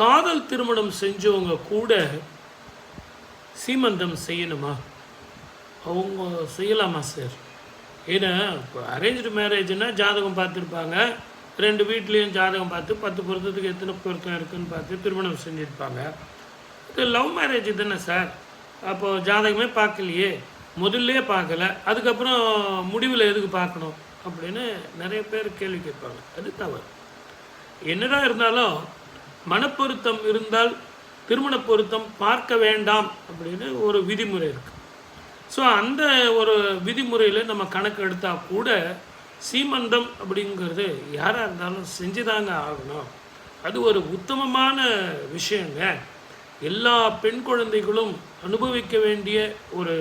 காதல் திருமணம் செஞ்சவங்க கூட சீமந்தம் செய்யணுமா? அவங்க செய்யலாமா சார்? ஏன்னா இப்போ அரேஞ்சு மேரேஜ்னால் ஜாதகம் பார்த்துருப்பாங்க. ரெண்டு வீட்லேயும் ஜாதகம் பார்த்து பத்து பொருத்தத்துக்கு எத்தனை பொருத்தம் இருக்குன்னு பார்த்து திருமணம் செஞ்சுருப்பாங்க. இது லவ் மேரேஜ் தானே சார்? அப்போது ஜாதகமே பார்க்கலையே. முதல்லே பார்க்கல. அதுக்கப்புறம் முடிவில் எதுக்கு பார்க்கணும்? அப்படின்னு நிறைய பேர் கேள்வி கேட்பாங்க. அது தவறு. என்னதான் இருந்தாலும் மனப்பொருத்தம் இருந்தால் திருமண பொருத்தம் பார்க்க வேண்டாம் அப்படின்னு ஒரு விதிமுறை இருக்குது ஸோ அந்த ஒரு விதிமுறையில் நம்ம கணக்கு எடுத்தால் கூட சீமந்தம் அப்படிங்கிறது யாராக இருந்தாலும் செஞ்சுதாங்க ஆகணும். அது ஒரு உத்தமமான விஷயங்க. எல்லா பெண் குழந்தைகளும் அனுபவிக்க வேண்டிய ஒரு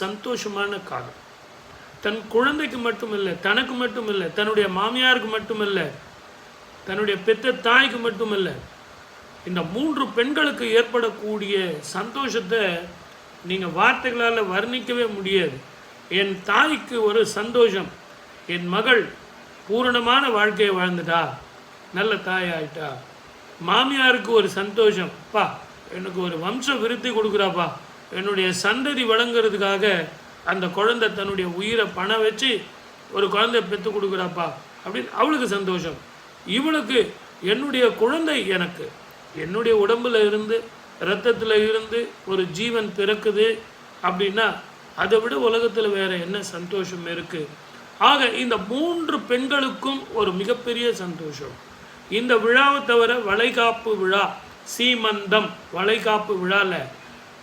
சந்தோஷமான காலம். தன் குழந்தைக்கு மட்டும் இல்லை தனக்கு மட்டும் இல்லை தன்னுடைய மாமியாருக்கு மட்டும் இல்லை தன்னுடைய பெத்த தாய்க்கு மட்டும் இல்லை இந்த மூன்று பெண்களுக்கு ஏற்படக்கூடிய சந்தோஷத்தை நீங்கள் வார்த்தைகளால் வர்ணிக்கவே முடியாது. என் தாய்க்கு ஒரு சந்தோஷம். என் மகள் பூரணமான வாழ்க்கையை வாழ்ந்துட்டா நல்ல தாயாயிட்டா மாமியாருக்கு ஒரு சந்தோஷம். பா எனக்கு ஒரு வம்ச விருத்தி கொடுக்குறாப்பா. என்னுடைய சந்ததி வழங்குறதுக்காக அந்த குழந்தை தன்னுடைய உயிரை பணம் வச்சு ஒரு குழந்தை பெற்று கொடுக்குறாப்பா. அப்படின்னு அவளுக்கு சந்தோஷம். இவளுக்கு என்னுடைய குழந்தை எனக்கு. என்னுடைய உடம்புல இருந்து இரத்தத்தில் இருந்து ஒரு ஜீவன் பிறக்குது அப்படின்னா அதை விட உலகத்தில் வேற என்ன சந்தோஷம் இருக்கு? ஆக இந்த மூன்று பெண்களுக்கும் ஒரு மிகப்பெரிய சந்தோஷம். இந்த விழாவை தவிர வளைகாப்பு விழா சீமந்தம் வளைகாப்பு விழால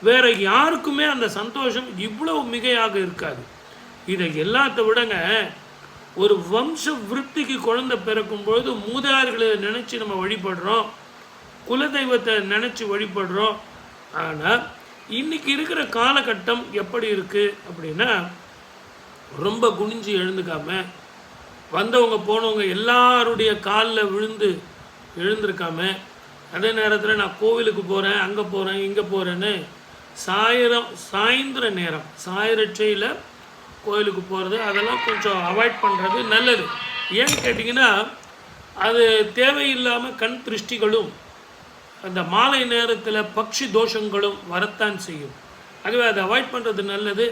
வேற யாருக்குமே அந்த சந்தோஷம் இவ்வளவு மிகையாக இருக்காது. இதை எல்லாத்த விடங்க ஒரு வம்ச விருத்திக்கு குழந்தை பிறக்கும் பொழுது மூதாதையர்களை நினைச்சு நம்ம வழிபடுறோம். குலதெய்வத்தை நினச்சி வழிபடுறோம். ஆனால் இன்னைக்கு இருக்கிற காலகட்டம் எப்படி இருக்குது அப்படின்னா ரொம்ப குனிஞ்சு எழுந்துக்காம வந்தவங்க போனவங்க எல்லாருடைய காலில் விழுந்து எழுந்திருக்காம அதே நேரத்தில் நான் கோவிலுக்கு போகிறேன் அங்கே போகிறேன் இங்கே போகிறேன்னு சாயிரம் சாயந்தர நேரம் சாயிரச்சையில் கோயிலுக்கு போகிறது அதெல்லாம் கொஞ்சம் அவாய்ட் பண்ணுறது நல்லது. ஏன்னு கேட்டிங்கன்னா அது தேவையில்லாமல் கண் திருஷ்டிகளும் அந்த மாலை நேரத்தில் பக்ஷி தோஷங்களும் வரத்தான் செய்யும். அதுவே அதை அவாய்ட் பண்ணுறது நல்லது.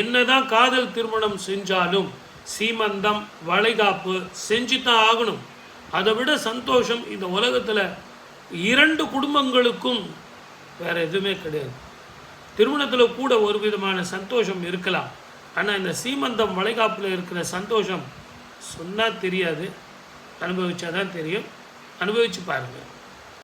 என்னதான் காதல் திருமணம் செஞ்சாலும் சீமந்தம் வளைகாப்பு செஞ்சு தான் ஆகணும். அதை விட சந்தோஷம் இந்த உலகத்தில் இரண்டு குடும்பங்களுக்கும் வேறு எதுவுமே கிடையாது. திருமணத்தில் கூட ஒரு விதமான சந்தோஷம் இருக்கலாம். ஆனால் இந்த சீமந்தம் வளைகாப்பில் இருக்கிற சந்தோஷம் சொன்னால் தெரியாது. அனுபவிச்சாதான் தெரியும். அனுபவிச்சு பாருங்கள்